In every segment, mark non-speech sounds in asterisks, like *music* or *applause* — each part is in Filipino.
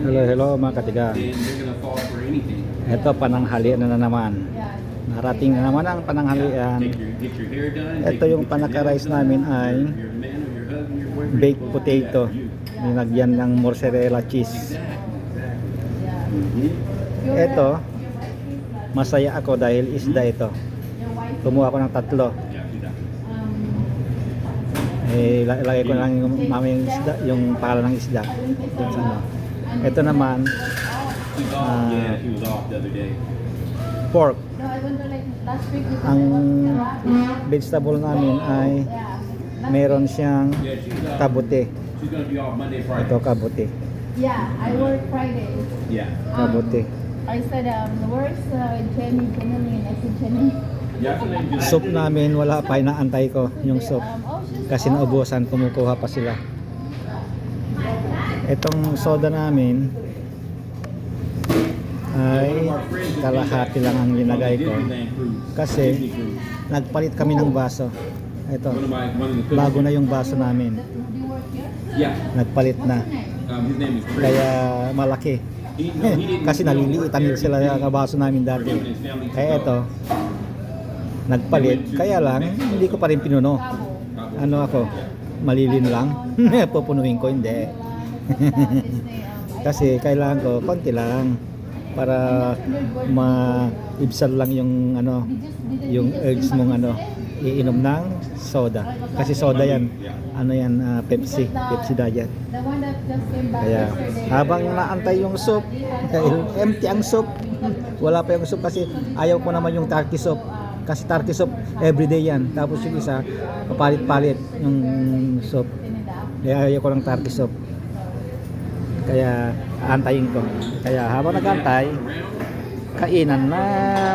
Hello, hello mga katiga. Ito pananghali na, na naman. Narating na naman ang pananghalian. Done. Ito yung panaka-rice namin ay baked potato. Nilagyan ng mozzarella cheese. Ito, masaya ako dahil isda ito. Kumuha ako ng tatlo. Eh, la- ilagay ko lang yung yung pangalan ng isda. Dun sa ano. Ito naman, day. pork. Ang vegetable namin ay meron siyang uh, kabuti. Ito kabuti. Yeah, I work Friday. Yeah. Kabuti. I said, um, where's uh, Jenny, Jenny? I said, Jenny. Soup namin wala pa inaantay ko *laughs* yung soup. Um, oh, Kasi naubusan kumukuha pa sila. Itong soda namin ay kalahati lang ang linagay ko kasi nagpalit kami ng baso. Ito, bago na yung baso namin. Nagpalit na. Kaya malaki. *laughs* Kasi naliliitan sila sa baso namin dati. Kaya ito, nagpalit. Kaya lang, hindi ko pa rin pinuno. Ano ako, malilin lang. *laughs* Pupunuin ko, hindi. *laughs* Kasi kailangan ko, konti lang. Para maibsal lang yung ano, yung urge mong ano, iinom ng soda. Kasi soda yan. Ano yan, ah, Pepsi. Pepsi diet. Kaya habang naantay yung soup, empty ang soup, *laughs* wala pa yung soup kasi ayaw ko naman yung turkey soup. Kasi turkey soup, everyday yan. Tapos yung isa, papalit-palit yung soup. Kaya ayaw ko ng turkey soup. Kaya aantayin ko. Kaya habang nagantay, kainan na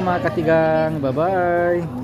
mga katigang. Bye-bye!